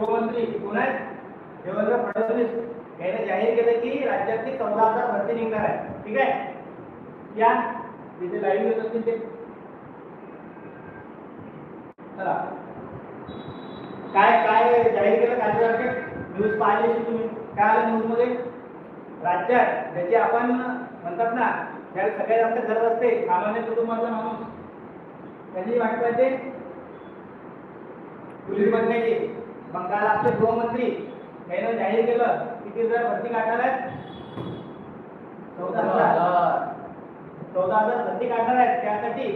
गृहमंत्री कोण आहेत. देवेंद्र फडणवीस यांनी जाहीर केलं की राज्यातली चौदा हजार भरती निघणार आहे. ठीक आहे? या. तिथे लाईव्ह येत असतील ते. चला. काय काय जाहीर केलं कालच्या न्यूज पाहिली असेल तुम्ही. काय आलं न्यूजमध्ये राज्यात ज्याची आपण म्हणतात ना ज्याला सगळ्यात जास्त गरज असते सामान्य कुटुंबातला माणूस. त्याची वाट पुलिस पोलीस बनण्याची बंगालाचे गृहमंत्री यानं जाहीर केलं किती हजार भरती काढणार आहेत? चौदा हजार. चौदा हजार. भरती काढणार आहेत. त्यासाठी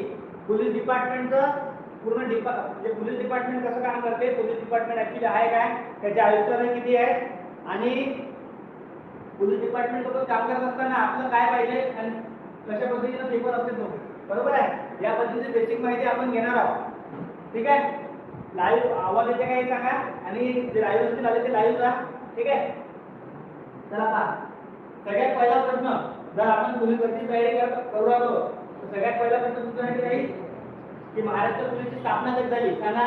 पोलीस डिपार्टमेंटचं पूर्ण डिपा म्हणजे पोलीस डिपार्टमेंट कसं काम करते? पोलीस डिपार्टमेंट ऍक्च्युली आहे काय? त्याचे आयुक्तालय किती आहे आणि पोलीस डिपार्टमेंट सोबत काम करत असताना आपलं काय पाहिजे? आणि कशा पद्धतीनं पेपर असते तो बरोबर आहे? या पद्धतीची बेसिक माहिती आपण घेणार आहोत. ठीक आहे? लाईव्ह आवाज येते काय सांगा? आणि जे लाईव्ह असतील आले ते लाईव्ह जा ठीक आहे? चला आता. सगळ्यात पहिला प्रश्न जर आपण पोलीस भरती तयारी कर- लागलो तर सगळ्यात पहिला प्रश्न तुमच्यासाठी राहील की महाराष्ट्र पोलीसची स्थापना कधी झाली? सांगा.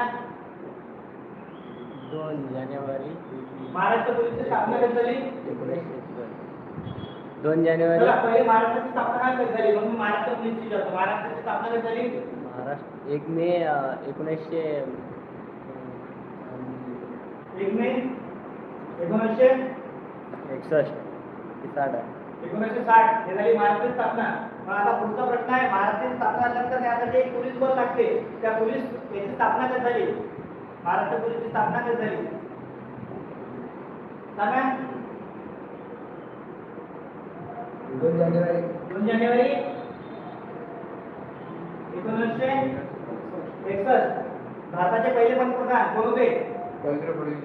दोन जानेवारी महाराष्ट्र पोलीसची स्थापना कधी झाली? दोन जानेवारी पहिले महाराष्ट्राची स्थापना कधी झाली? मग महाराष्ट्र पोलीसची जातो. महाराष्ट्राची स्थापना कधी झाली? महाराष्ट्र एक मे एकोणीसशे एकोणीसशे? एकसष्ट. साठ आहे. एकोणीसशे साठ. हे झाली महाराष्ट्राची स्थापना मग आता पुढचा प्रश्न आहे महाराष्ट्राची स्थापना झाल्यानंतर त्यासाठी एक पोलीस बल लागते. त्या पोलीस याची स्थापना कधी झाली? महाराष्ट्र पोलीसची स्थापना कधी झाली? सांगा. दोन जानेवारी. दोन जानेवारी. एकोणीसशे एकसष्ट. भारताचे पहिले पंतप्रधान कोण होते? देवेंद्र फडणवीस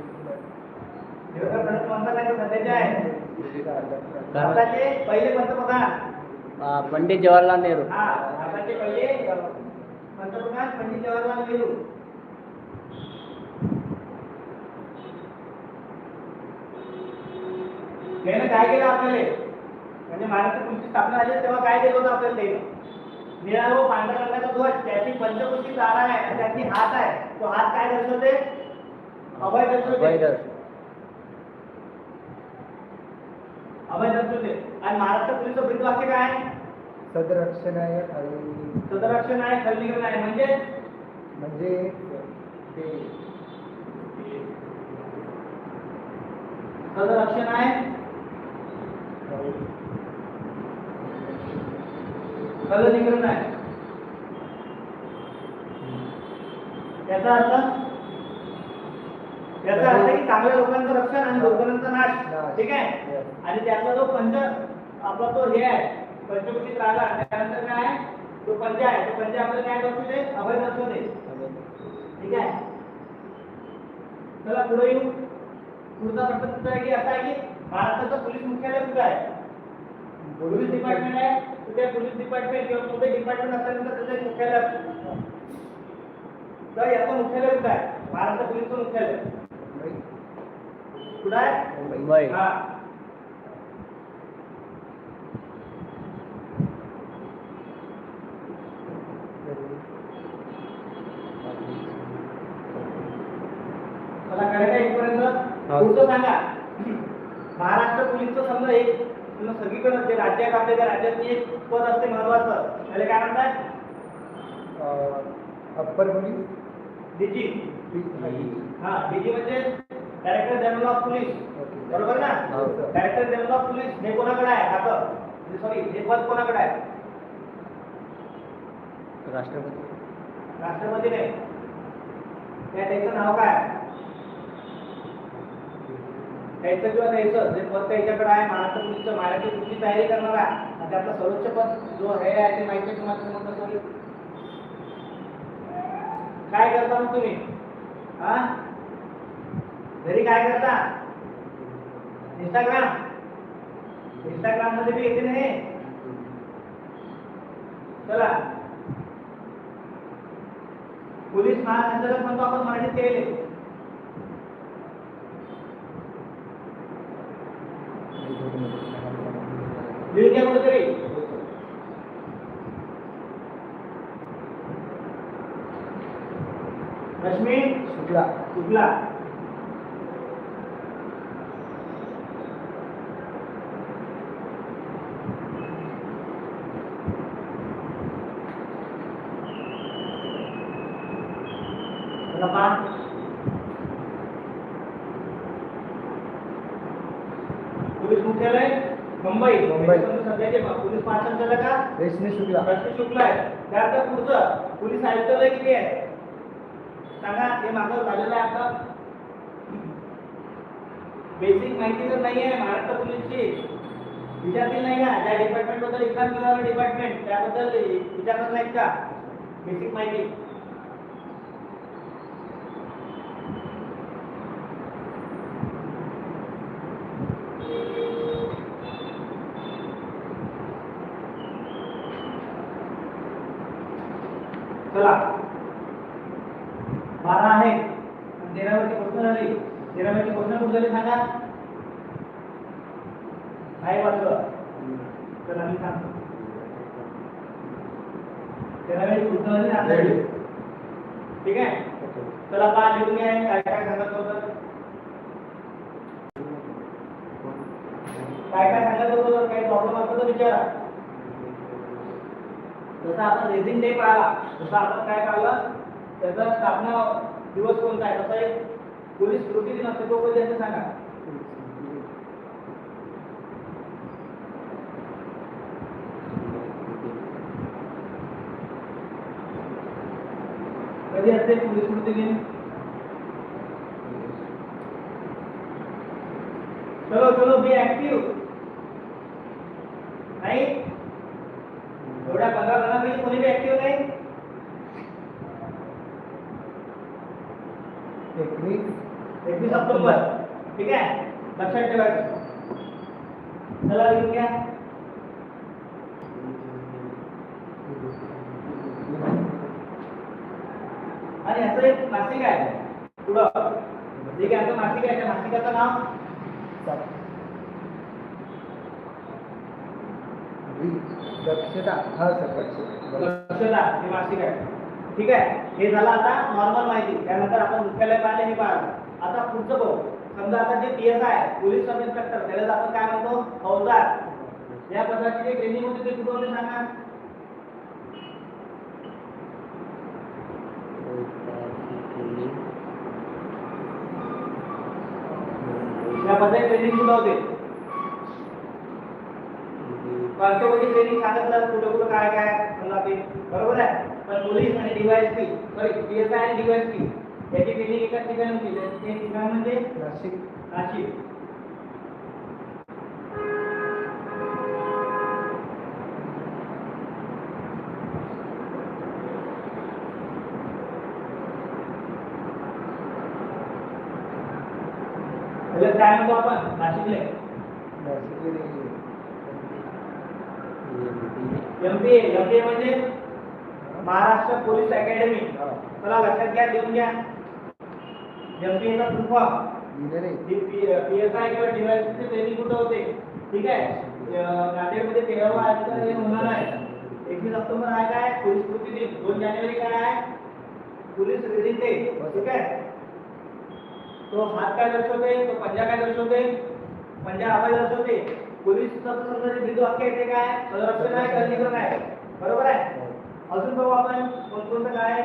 देवेंद्र फडणवीस म्हणतात नाही तर सध्याचे आहे भारताचे पहिले पंतप्रधान पंडित जवाहरलाल नेहरू. हा भारताचे पहिले पंतप्रधान पंडित जवाहरलाल नेहरू. त्याने काय केलं आपल्याला? म्हणजे महाराष्ट्र स्थापना झाली तेव्हा काय केलं होतं आपल्याला त्याने? निळा व पांढऱ्या रंगाचा ध्वज त्याची पंचकोशी तारा आहे आणि त्याची हात आहे. तो हात काय दर्शवते अभय दर्शवते अभय दर अभय दर्शवते आणि महाराष्ट्र पोलीसचं ब्रीदवाक्य काय आहे? सदरक्षण आहे सदरक्षण आहे खलनीकरण आहे म्हणजे? म्हणजे? ते. सदरक्षण आहे खलनीकरण आहे याचा अर्थ? याचा अर्थ की चांगल्या लोकांचं रक्षण आणि दुर्गणांचा नाश. ठीक आहे? आणि त्याचा जो पंच आपला तो हे आहे पंचमुखी राजा त्यानंतर काय आहे? तो पंच आहे. तो पंच आपल्याला काय दर्शवते अभय दर्शवते ठीक आहे? चला पुढे येऊ. पुढचा प्रश्न तुमचा आहे की असा आहे की महाराष्ट्राचं पोलीस मुख्यालय कुठे आहे? पोलीस डिपार्टमेंट आहे. कुठे पोलीस डिपार्टमेंट किंवा कुठे डिपार्टमेंट असल्यानंतर त्याचे मुख्यालय असतं. तर याचं मुख्यालय कुठे आहे? महाराष्ट्र पोलीसचं मुख्यालय. कुठं आहे? मुंबई. हा. मला कळलं इथपर्यंत. पुढचं सांगा. महाराष्ट्र पोलीसचं समजा एक समजा सगळीकडे जे राज्य आहेत आपल्या त्या राज्यातली एक पद असते महत्वाचं. त्याला काय म्हणतात अप्पर पोलीस. डीजी. हा डीजी म्हणजे? डायरेक्टर जनरल ऑफ पोलीस बरोबर ना. डायरेक्टर जनरल ऑफ पोलीस हे कोणाकडे आहे? खातं सॉरी हे पद कोणाकडे आहे? राष्ट्रपती. राष्ट्रपती नाही त्या त्याचं नाव काय? त्याचं किंवा त्याचं जे पद त्याच्याकडे आहे महाराष्ट्र पोलीसचं महाराष्ट्र पोलीसची तयारी करणार आहे. आणि त्यातलं सर्वोच्च पद जो हे आहे ते माहिती आहे तुम्हाला काय करता मग तुम्ही? हा? घरी काय करता? इंस्टाग्राम इंस्टाग्राममध्ये बी येते ना हे चला. पोलीस महासंचालक म्हणतो आपण मराठीत केले कुठेतरी रश्मी शुक्ला. शुक्ला पोलीस मुख्यालय मुंबई मुंबई. त्याच्यानंतर सध्याचे पोलीस महासंचालक रेशमी शुक्ला. रश्मी शुक्ला आहे. त्यानंतर पुढचं पोलीस आयुक्तालय किती आहे? सांगा हे मागं झालेलं आहे आता. बेसिक माहिती तर नाही आहे महाराष्ट्र पोलीसची. विचारतील नाही का? त्या डिपार्टमेंटबद्दल एक्झाम केलं डिपार्टमेंट त्याबद्दल विचारत नाहीत का? बेसिक माहिती. चला. बारा आहे. तेरावरची गोष्ट झाली तेरावरची गोष्ट कुठे झाली सांगा? काय वाटलं चला मी सांगतो झाली ठीक आहे? चला पा लिहून घ्या काय काय सांगत होतं? काय काय सांगत होतं? काही प्रॉब्लेम असतो तर विचारा. जसा आपण रेझिन डे पाहिला जसं आपण काय पाहिलं? त्याचा स्थापना दिवस कोणता आहे? तसा एक पोलीस स्मृती दिन असते तो कधी असं सांगा. कधी असते पोलीस स्मृती दिन? चलो चलो बी ऍक्टिव्ह नाही एवढ्या पंधरा जणांपैकी कोणी बी ऍक्टिव्ह नाही एकवीस एकवीस ऑक्टोबर ठीक आहे लक्षात ठेवायचं चला लिहून घ्या आणि याचं एक मासिक आहे पुढं जे काय आता मासिक आहे त्या मासिकाचं नाव सात वी दक्षता हा सर दक्षता लक्षदा हे मासिक आहे ठीक आहे? हे झालं आता नॉर्मल माहिती. त्यानंतर आपण मुख्यालय पाहिले हे पाहिलं आता पुढचं बघू. समजा आता जे पी एस आहे पोलीस सब इन्स्पेक्टर त्याला आपण काय म्हणतो? फौजदार. या पदाची जे ट्रेनिंग होती ते कुठं होते सांगा? या पदाची ट्रेनिंग कुठं होते? कॉन्स्टेबलची ट्रेनिंग सांगितलं कुठं कुठं काय काय समजा ते बरोबर आहे? पण पोलीस आणि DYSP sorry P S I आणि डीवायएसपी याची ट्रेनिंग एकाच ठिकाणी होती. ते ठिकाण म्हणजे नाशिक. नाशिक. काय म्हणतो आपण? नाशिकले. नाशिक एमपीए एमपीए म्हणजे? Maharashtra police academy. चला लक्षात घ्या लिहून घ्या. एमपीए चा फुल फॉर्म दिलेले पीएसआय किंवा डिवायसचे ट्रेनिंग कुठं होते? ठीक आहे? नांदेडमध्ये तेरावा आजकाल हे होणार आहे. एकवीस ऑक्टोबर आहे काय? पोलीस स्मृती दिन. दोन जानेवारी काय आहे? पोलीस रिडिंग डे ठीक आहे? तो हात काय दर्शवते तो पंजा काय दर्शवते पंजा आवाज दर्शवते पोलीस समजा बिंदू वाक्य येते काय? संरक्षण आहे कर्णीकरण आहे बरोबर आहे? अजून बघू आपण कोणकोणतं काय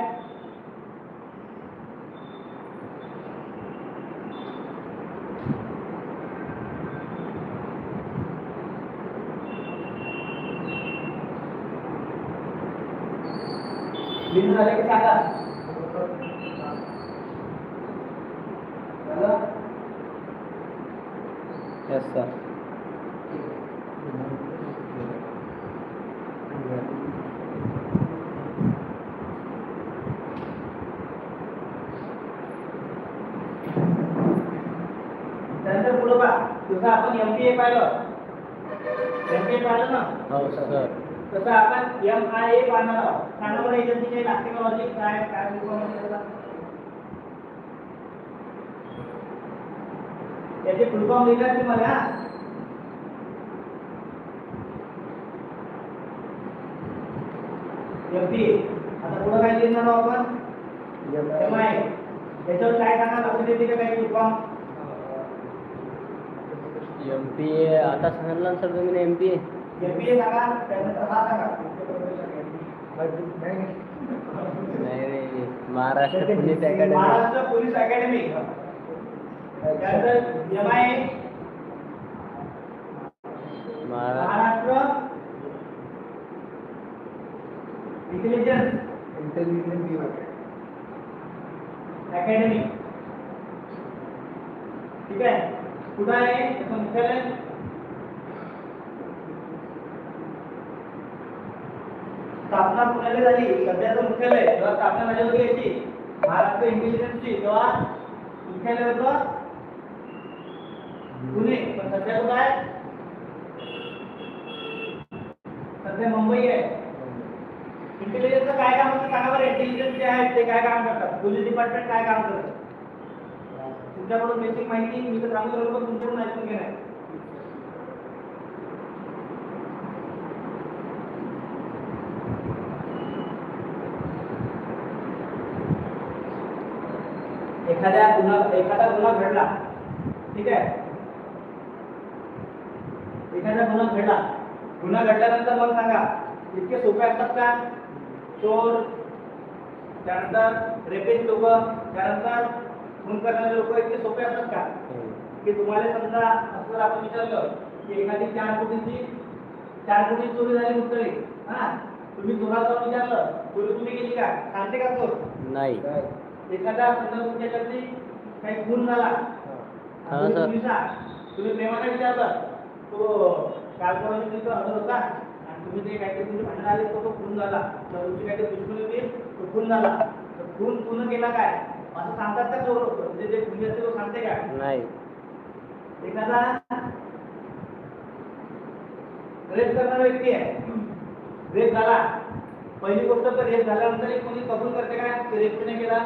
बिंदू झाले की सांगा. झालं? यस सर त्यानंतर पुढं पहा जसं आपण एमपीए पाहिलं? एमपीए पाहिलं ना? हो सर. तसं आपण एम आय ए पाहणार आहोत. सांगा बरं एजन्सी काही लागते का लॉजिक काय काय information त्याला? याचे फुल फॉर्म लिहितात तुम्हाला एमपीए आता पुढं काय लिहिणार आहोत आपण? एम आय याच्यावर काय सांगा लक्ष देते का काही full form M P A आता सांगितलं ना सर तुम्ही एम पी ए एमपीए सांगा त्यानंतर हा सांगा. नाही नाही Maharashtra police academy. Maharashtra police academy. त्यानंतर एम आय महारा- Maharashtra. Intelligence intelligent bureau academy ठीक आहे? कुठं आहे त्याचं मुख्यालय स्थापना पुण्याला झाली? सध्याचं मुख्यालय जेव्हा स्थापना झाली होती याची. महाराष्ट्र इंटेलिजन्सची तेव्हा मुख्यालय होतं. पुणे. पण सध्या कुठं आहे? सध्या मुंबई आहे. इंटेलिजन्सचं काय काम असतं? सांगा बरं. इंटेलिजन्स जे आहेत ते काय काम करतात? पोलीस डिपार्टमेंट काय काम करतं? तुमच्याकडून बेसिक माहिती मी तर सांगू शकतो तुमच्याकडून ऐकून घेणार एखाद्या गुन्हा एखादा गुन्हा घडला ठीक आहे? एखादा गुन्हा घडला गुन्हा घडल्यानंतर मग सांगा इतके सोपे असतात का? चोर त्यानंतर रेपेज लोक त्यानंतर खून करणारे लोक इतके सोपे असतात का? की तुम्हाला समजा असं जर आपण विचारलं की एखादी चार कोटीची चार कोटी चोरी झाली मुद्दली हा? तुम्ही चोराला जाऊन विचारलं चोरी तुम्ही केली का? सांगते का चोर? नाही. एखादा समजा तुमच्याकडे काही खून झाला हा. तुम्ही प्रेमाने विचारलं तो कालपर्यंत तिथं हजर होता आणि तुम्ही ते काहीतरी तुमचे भांडण आले तो तो खून झाला. तर तुमची काहीतरी दुश्मनी होती तो खून झाला. तर खून पूर्ण केला काय? असं सांगतात चोर लोक म्हणजे जे खुनी असते तो सांगते का? नाही. एखादा रेप करणारा व्यक्ती आहे. रेप झाला. पहिली गोष्ट तर रेप झाल्यानंतर कोणी कबूल करते का? की रेप नाही केला.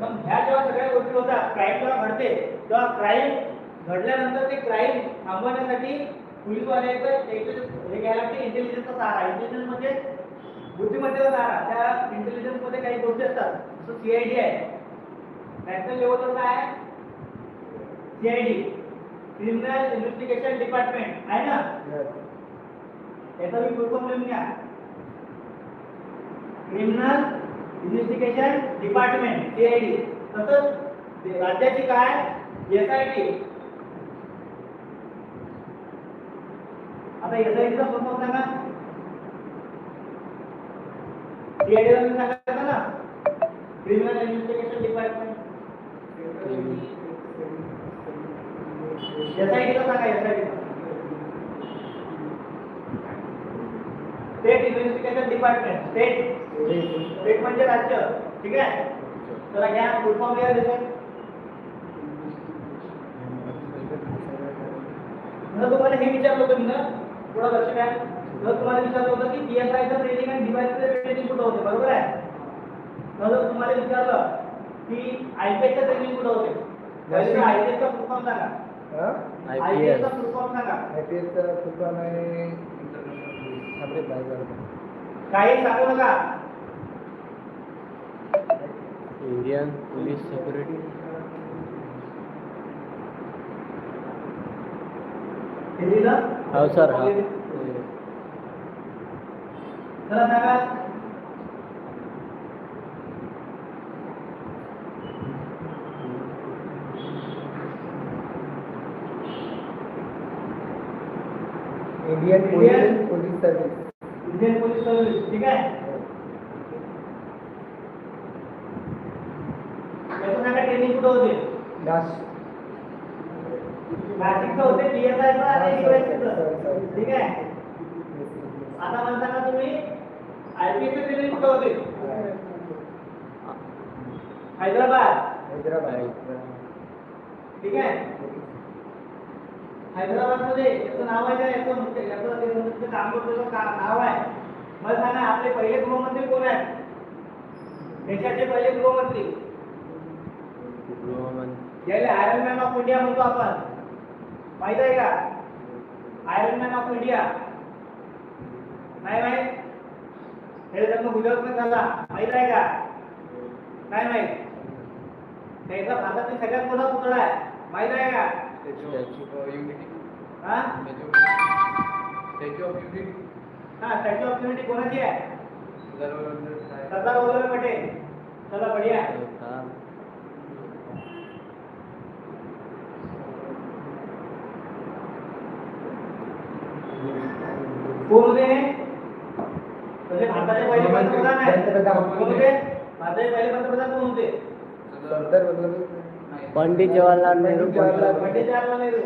मग ह्या जेव्हा सगळ्या गोष्टी होतात क्राईम जेव्हा घडते तेव्हा क्राईम घडल्यानंतर ते क्राईम थांबवण्यासाठी पोलीसवाले हे घ्यायला लागते इंटेलिजन्सचा सहारा इंटेलिजन्स म्हणजे बुद्धिमत्तेचा सहारा. त्या इंटेलिजन्समध्ये काही गोष्टी असतात. जसं सीआयडी आहे. नॅशनल लेवलवर काय? आहे सीआयडी क्रिमिनल इन्व्हेस्टिगेशन डिपार्टमेंट आहे ना? Yes. याचा मी फॉर्म लिहून घ्या. क्रिमिनल इन्व्हेस्टिगेशन डिपार्टमेंट सीआयडी तसंच राज्याची काय? एसआयटी आता एसआयटीचा फुल फॉर्म सांगा? सीआयडी ला तुम्ही सांगायचं ना. क्रिमिनल इन्व्हेस्टिगेशन डिपार्टमेंट एसआयटीला सांगा SIT state investigation department state state म्हणजे राज्य. ठीक आहे? चला घ्या. फुल फॉर्म लिहा त्याचे. तुम्हाला हे विचारलं होतं मी ना? थोडं लक्ष द्या. जर तुम्हाला विचारलं होतं की पीएसआयचं ट्रेनिंग आणि डिवाइसचं ट्रेनिंग कुठं होते? बरोबर आहे? जर तुम्हाला विचारलं. की आयपीएसचं ट्रेनिंग कुठं होते? आयपीएसचा फुल फॉर्म सांगा आहे? काही सांगू नका. इंडियन पोलीस सिक्युरिटी हे हो सर हा. चला सांगा. Indian Indian police police service Indian police service ठीक आहे याचं सांगा ट्रेनिंग कुठं होते नाशिक नाशिकचं होते पीएसआय चं आणि USC ठीक आहे आता मला सांगा तुम्ही आयपीएस चं ट्रेनिंग कुठं होते हैदराबाद। हैदराबाद। ठीक आहे हैदराबादमध्ये याचं नाव आहे का? याचं मुख्य याचं मुख्य काम करतो का- नाव आहे. मला सांगा आपले पहिले गृहमंत्री कोण आहेत? देशाचे पहिले गृहमंत्री. याला आयरन मॅन ऑफ इंडिया म्हणतो आपण. माहीत आहे का? आयरन मॅन ऑफ इंडिया नाही माहीत? हे जन्म गुजरात मध्ये झाला. माहीत आहे का? नाही माहीत. त्याचा भारतातील सगळ्यात मोठा पुतळा आहे. माहीत आहे का? हा? हा स्टॅच्यू ऑफ युनिटी कोणाची आहे? सरदार वल्लभ पटेल. चला बढिया. कोण होते? म्हणजे भारताचे पहिले पंतप्रधान. कोण होते भारताचे पहिले पंतप्रधान कोण होते? सरदार वल्लभभाई. पंडित जवाहरलाल नेहरू पंडित जवाहरलाल नेहरू.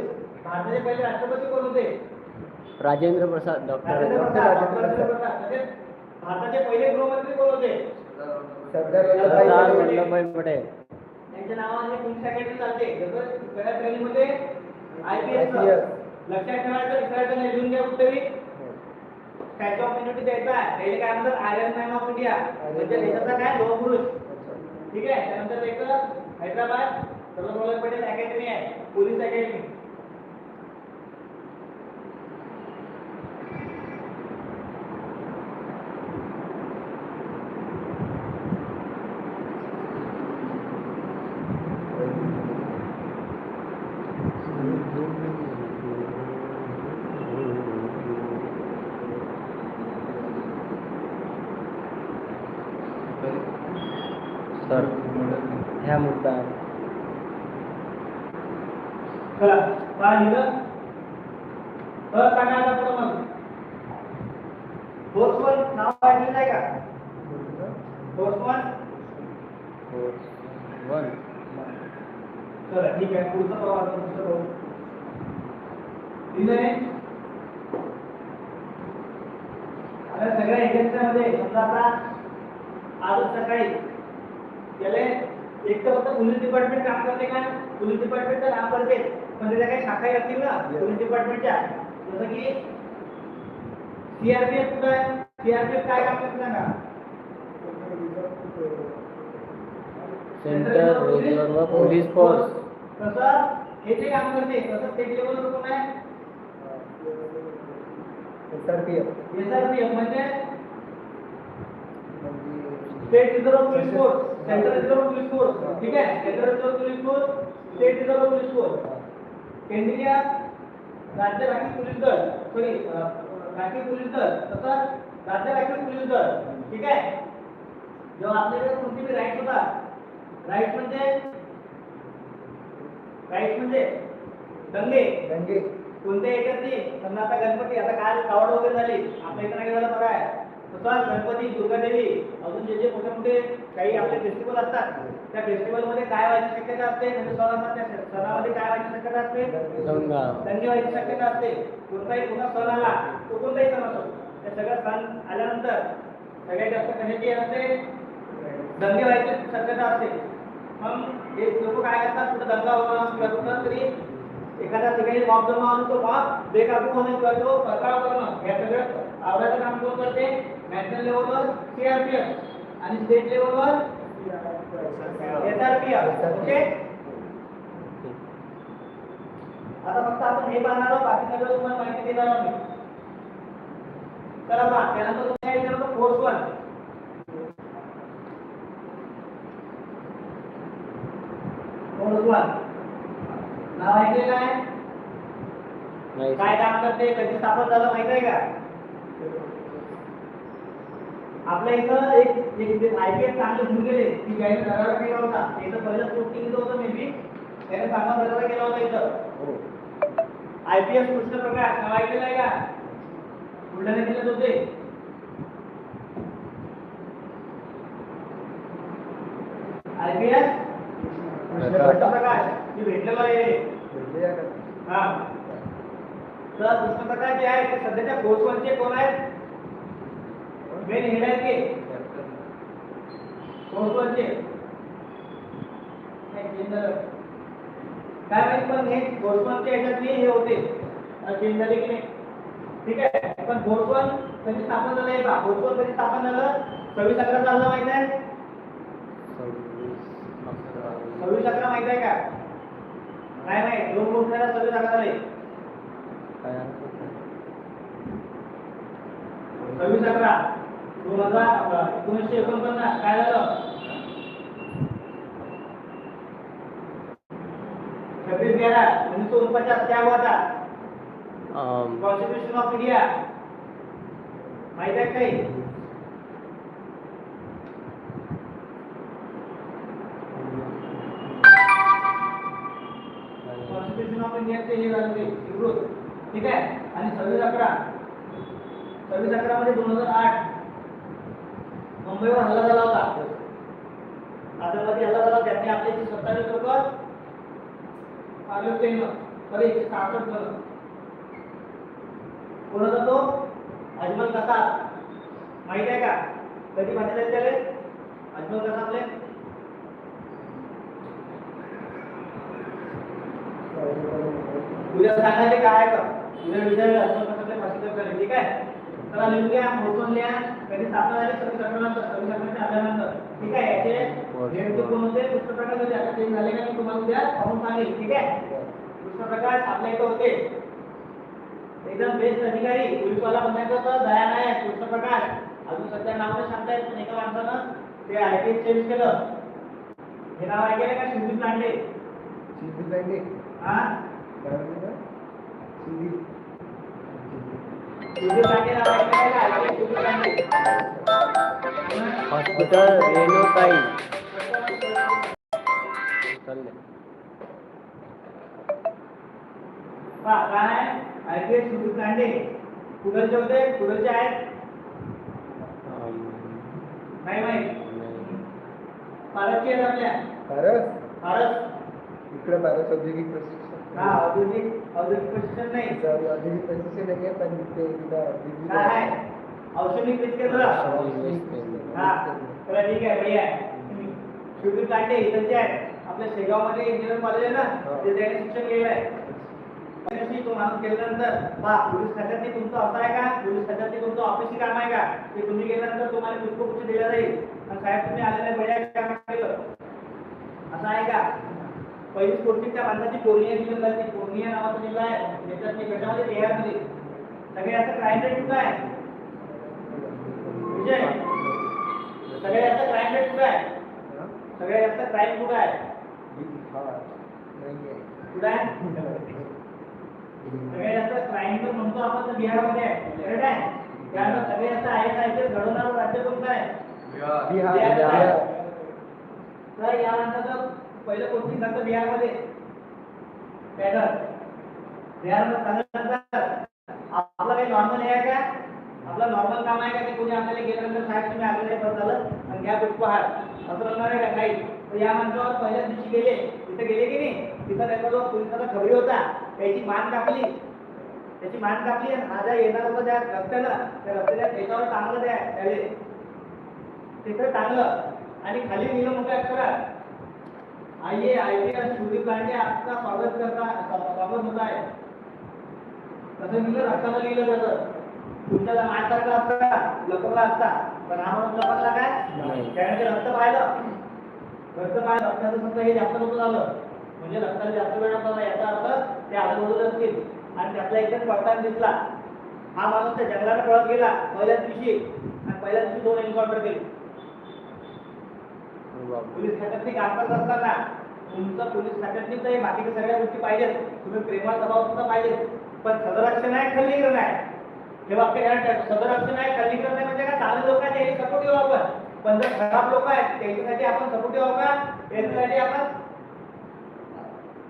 भारताचे पहिले राष्ट्रपती कोण होते? Rajendra Prasad doctor Rajendra doctor Prasad, Rajendra Prasad. भारताचे पहिले गृहमंत्री कोण होते? सरदार वल्लभभाई पटेल. त्यांच्या नावाने चालते. ट्रेनिंगमध्ये. लक्षात ठेवायचं विसरायचं नाही. लिहून घ्या उत्तरी. स्टॅच्यू ऑफ युनिटी द्यायचा आहे. पहिले काय म्हणतात? आयरन मॅन ऑफ इंडिया म्हणजे देशाचा काय? लोह पुरुष ठीक आहे? त्यानंतर द्यायचं हैदराबाद. सरदार वल्लभ पटेल अकॅडमी आहे पोलीस अकॅडमी सर ह्या मुद्दा चला पहा लिहिलं तर सांगा आता पुढं मग. बोसवन नाव ऐकलं नाही का? बोसवन वन चला ठीक आहे पुढचं आता पुढचं पाहू लिहिलंय आता सगळ्या ह्याच्यामध्ये समजा आता आजच सकाळी गेले एक तर फक्त पोलीस डिपार्टमेंट काम करते का? पोलीस डिपार्टमेंट तर काम करते. पण त्याच्या काही शाखाही असतील ना? पोलीस डिपार्टमेंटच्या. जसं की सीआरपीएफ कुठं आहे सीआरपीएफ काय काम करते सांगा सेंट्रल रिझर्व्ह पोलीस फोर्स तसं हे? जे काम करते तसं स्टेट लेवलवर कोण आहे. एसआरपीएफ म्हणजे म्हणजे state reserve police force central reserve police force ठीक आहे central reserve police force state reserve police force केंद्रीय राज्य राखीव पोलीस दल सॉरी राखीव पोलीस दल तसंच राज्य राखीव पोलीस दल ठीक आहे? जेव्हा आपल्याकडे कोणती बी राईट होता राईट म्हणजे? राईट म्हणजे दंगे. दंगे. कोणत्या याच्यातली? समजा आता गणपती आता काल कावड वगैरे झाली आपल्या इथं नाही झालं बघा. तसंच गणपती दुर्गादेवी अजून जे जे मोठे मोठे काही आपले फेस्टिवल असतात त्या फेस्टिवलमध्ये काय व्हायची शक्यता असते? त्या सणामध्ये काय व्हायची शक्यता असते? दंगा. दंगे व्हायची शक्यता असते. कोणताही पुन्हा सण आला तो कोणताही सण असो ते सगळं सण आल्यानंतर सगळ्यात जास्त कशाची असते? दंगे व्हायची शक्यता असते. मग हे लोक काय करतात? कुठं दंगा होणं किंवा कुठं तरी एखाद्या ठिकाणी मॉब जमा होऊन तो मॉब बेकाबू होणे किंवा तो पथकाव करणं हे सगळं आवडायचं काम कोण करते? नॅशनल लेवलवर सीआरपीएफ आणि स्टेट लेवलवर एसआरपीएफ ओके आता फक्त आपण हे पाहणार आहोत. बाकी सगळं तुम्हाला माहिती देणार आहोत. चला पहा. त्यानंतर तुम्ही काय विचारतो फोर्स वन फोर्स वन नाव ऐकलेलं आहे? नाही. काय काम करते? कधी स्थापन झालं माहीत आहे का? आपल्या इथं एक एक आयपीएस चांगले घेऊन गेले की ज्याने दरारा केला होता. इथं पहिलं पोस्टिंग होतं मे बी त्याने चांगला दरारा केला होता इथं. आयपीएस कृष्ण प्रकाश नाव ऐकलेलं आहे का? बुलढाणा जिल्ह्यात होते आयपीएस कृष्ण प्रकाश मी भेटलेलो आहे? हा. तर कृष्ण प्रकाश जे आहे ते सध्याच्या फोर्सवरचे कोण आहेत? मेन हेड आहेत ते नाही, काय माहीत पण हे फोर्सवरचे याच्यातले हे होते चेंज झाले की नाही ठीक आहे पण फोर्सवन कधी स्थापन झालं बा का फोर्सवन कधी स्थापन झालं सव्वीस अकरा झालं माहीत आहे सव्वीस अकरा माहीत आहे का नाही नाही दोन गोष्टीला सव्वीस अकरा झाले सव्वीस अकरा दोन हजार एकोणीसशे एकोणपन्नास. काय झालं? छब्बीस ग्यारह उन्नीस सौ उनपचास क्या हुआ था कॉन्स्टिट्यूशन ऑफ इंडिया माहीत आहे काही? कॉन्स्टिट्यूशन ऑफ इंडियाचे हे झालं ते विरोध ठीक आहे? आणि सव्वीस अकरा. सव्वीस अकरा मध्ये दोन हजार आठ. मुंबईवर हल्ला झाला होता. आतंकवादी हल्ला झाला त्यांनी आपले एकशे सत्तावीस लोक मारले होते न. तरी एकशे सहासष्ट जण कोण होता तो? अजमल कसा माहीत आहे का? कधी बांधले त्याले? अजमल आपले उद्या सांगायचे काय कर उद्या विचारले अजमल कसाबले फाशी झाली ठीक आहे तर लिहून घ्या मोजून लिहा कधी स्थापना झाली सव्वीस अकरानंतर सव्वीस अकराच्या आल्यानंतर ठीक आहे याचे नेमके कोण होते प्रकार होते आता ते झाले का मी तुम्हाला उद्या पाहून सांगेल ठीक आहे? पुस्तक प्रकार आपल्या इथं होते. एकदम बेस्ट अधिकारी पोलीसवाला बनायचं होतं दया नायक पुष्प प्रकाश अजून सध्या नाव नाही सांगता येत पण एका माणसानं ते आय टी चेंज केलं. हे नाव ऐकलं का शिवजी लांडे हा. शिवजी लांडे ऐकलं शिवजी हॉस्पिटल रेणुताई काय ऐकले शिवजी लांडे कुडलचे होते कुडलचे आहेत नाही माहीत? पारसचे आहेत आपल्या. पारस? पारस. इकडे पारस औद्योगिक प्रशिक्षण. हा औद्योगिक औद्योगिक प्रशिक्षण नाही. औद्योगिक प्रशिक्षण आहे? पण ते काय आहे औषधी केंद्र हा. तर ठीक आहे भैया शिवजी कांडे इकडचे आहेत आपल्या शेगावमध्ये इंजिनियर कॉलेज आहे ना? ते त्याने शिक्षण केलेलं आहे. तो माणूस केल्यानंतर पहा पोलीस खात्यातली तुमचं असं आहे का? पोलीस खात्यातली तुमचं ऑफिसची काम आहे का? ते तुम्ही केल्यानंतर तुम्हाला पुष्पगुच्छ दिला जाईल? आणि साहेब तुम्ही आलेल्या भैया काम केलं असं आहे का? पहिली पोस्टिंग त्या माणसाची पूर्णिया दिली जाते पूर्णिया नावाचा जिल्हा आहे त्याच्यात कशामध्ये बिहारमध्ये सगळ्यात क्राईम रेट कुठं आहे विजय सगळ्यात जास्त क्राईम रेट कुठं आहे? सगळ्यात जास्त क्राईम कुठं आहे हा. नाहीये. कुठं आहे सगळ्यात जास्त क्राईम तर म्हणतो आपण तर बिहारमध्ये आहे करेक्ट आहे त्यानंतर सगळ्यात जास्त आय एस आय चे घडवणारं राज्य कोणतं आहे बिहार बिहार. बिहार. तर या माणसाचं पहिलं पोस्टिंग बिहार बिहारमध्ये. पॅडर बिहारमध्ये आपलं काही नॉर्मल आहे का? आपलं नॉर्मल काम आहे का? की कोणी आपल्याला गेल्यानंतर साहेब तुम्ही आपल्याला बस झालं. आणि घ्या पुष्पहार असं म्हणणार आहे का? नाही. तर या माणसावर पहिल्या दिवशी गेले. तिथे गेले की नाही? तिथं त्याचा जो पोलिसाचा खबरी होता त्याची मान कापली. त्याची मान कापली आणि येणार होता त्या रस्त्याला त्या रस्त्याच्या त्याच्यावर टांगलं त्या त्याने तिथं टांगलं आणि खाली गेलं मोठ्या अक्षरात आइए आईपीएस सुदीप लांडे आपका स्वागत करता स्वा- स्वागत होत आहे तसं लिहिलं रक्तानं लिहिलं त्याचं तुमच्या माणसारखा असता लपवला असता पण माणूस लपवला काय नाही. त्याने ते रक्त पाहिलं रक्त पाहिलं रक्ताचं फक्त हे जास्त नव्हतं झालं म्हणजे रक्ताला जास्त वेळ नव्हता याचा अर्थ ते आजूबाजूला असतील आणि त्यातला एकदम पडताना दिसला। हा माणूस त्या जंगलाने पळत गेला पहिल्याच दिवशी. आणि पहिल्याच दिवशी दोन एन्काउंटर केले. पोलीस खात्यात काम करत असताना तुमचं पोलीस खात्यातली तर हे बाकीच्या सगळ्या गोष्टी पाहिजेत. तुम्ही प्रेमा स्वभाव सुद्धा पाहिजेत. पण सदरक्षण आहे खल्लीकरण आहे. हे वाक्य ध्यानात ठेवा. सदरक्षण आहे खल्लीकरण आहे म्हणजे काय? चालू लोक आहेत त्याची सपोर्टिव्ह आपण. पण जर खराब लोक आहेत त्यांच्यासाठी आपण सपोर्ट आहोत का त्यांच्यासाठी आपण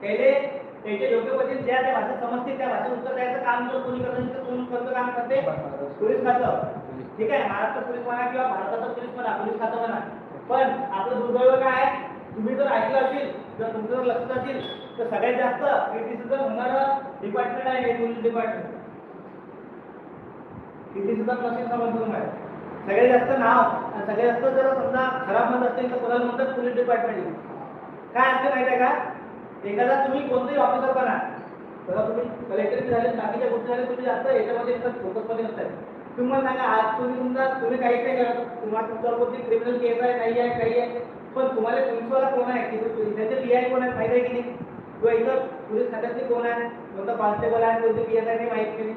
त्याचे त्याचे योग्य पद्धतीने ज्या त्या भाषेत समजते त्या भाषेत उत्तर द्यायचं काम जर कोणी करत असेल तर कोण कोणतं काम करते? पोलीस खातं. ठीक आहे? महाराष्ट्र पोलीस म्हणा किंवा भारताचं पोलीस म्हणा पोलीस खातं म्हणा. पण आपलं दुर्दैव काय आहे? तुम्ही जर ऐकलं असेल जर तुमचं जर लक्षात असेल तर सगळ्यात जास्त क्रिटिसिझम होणारं डिपार्टमेंट आहे पोलीस डिपार्टमेंट क्रिटिसिझम नसेल समज आहे सगळ्यात जास्त नाव आणि सगळ्यात जास्त जर समजा खराब म्हणत असेल तर कोणाला म्हणतात पोलीस डिपार्टमेंट काय असते माहिती आहे का एखादा तुम्ही कोणतेही ऑफिसर बना. तेव्हा तुम्ही कलेक्टर झाले बाकीच्या गोष्टी झाल्या तुम्ही जास्त याच्यामध्ये फोकसमध्ये नसतात. तुम्हाला सांगा आज तुम्ही तुमचा तुम्ही काहीच नाही करत तुम्हाला तुमच्यावरती क्रिमिनल केस आहे काही आहे काही आहे पण तुम्हाला पोलीसवाला कोण आहे? की त्याचे पी आय कोण आहे? माहिती आहे की नाही? किंवा इथं पोलीस खात्यातले कोण आहे? कोणता कॉन्स्टेबल आहे? कोणते पी एस आहे माहिती नाही.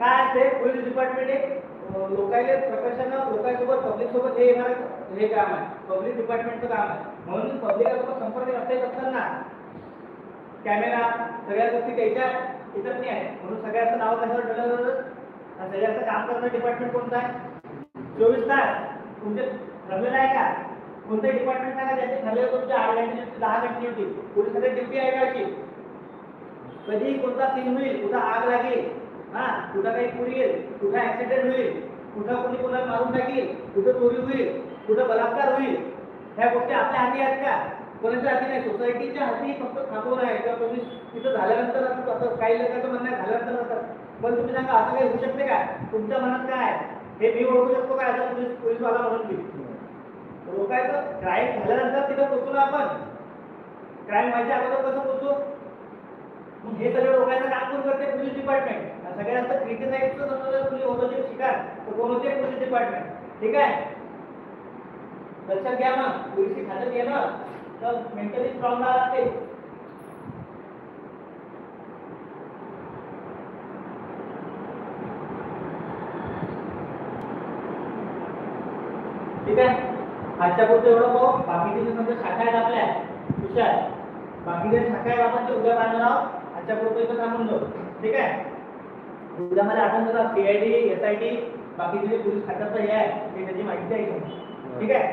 काय असते पोलीस डिपार्टमेंट एक अं, प्रकर्षानं लोकांसोबत पब्लिक सोबत हे येणार हे काम आहे. पब्लिक डिपार्टमेंटचं काम आहे. म्हणून पब्लिकासोबत संपर्क रस्त्यात असताना कॅमेरा सगळ्या गोष्टी त्याच्या इथं नाही आहे म्हणून सगळ्याचं नाव त्याच्यावर ठरवलं आणि सगळ्याचं काम करणं डिपार्टमेंट कोणतं आहे? चोवीस तास. तुमचे ठरलेलं आहे का? कोणतं डिपार्टमेंट सांगा त्याचे ठरलेलं तुमचे आठ घंटे दहा घंटे ड्युटी सगळे ड्युटी आहे का अशी? कधी कोणता सीन होईल कुठं आग लागेल हा? कुठं काही पुरी येईल कुठं ऍक्सिडेंट होईल कुठं कोणी कोणाला मारून टाकील कुठं चोरी होईल कुठं बलात्कार होईल ह्या गोष्टी आपल्या हाती आहेत का? कोणाच्या हाती नाही. सोसायटीच्या हाती फक्त थांबवून आहे. किंवा तुम्ही तिथं झाल्यानंतर असं काही लोकांचं म्हणणं झाल्यानंतर असतात पण तुम्ही सांगा असं काही होऊ शकते काय? तुमच्या मनात काय? आहे हे मी ओळखू शकतो का आता पोलीस पोलीसवाला म्हणून मी रोखायचं क्राईम झाल्यानंतर तिथं पोचू ना आपण. क्राईम व्हायच्या अगोदर कसं पोचू मग हे सगळं रोखायचं काम कोण करते? पोलीस डिपार्टमेंट सगळ्यात जास्त क्रिटिसाईजचं समजा तुम्ही होतं जे शिकार. तर कोण होते? पोलीस डिपार्टमेंट ठीक आहे? लक्षात घ्या ना. पोलिसी खात्यात ना. तर मेंटली स्ट्रॉंग राहते लागते ठीक आहे? आजच्या पुरतं एवढं पाहू. बाकीचे समजा शाखा आहेत आपल्या. हुशार. बाकीचे शाखा आहेत आपण ते उद्या पाहणार आहोत. आजच्या पुरतं इथं थांबून जाऊ ठीक आहे? उद्या मला आठवण देतात सीआयडी एस आय टी बाकीचे जे पोलीस खात्याचं हे आहे. ते त्याची माहिती आहे. ठीक आहे?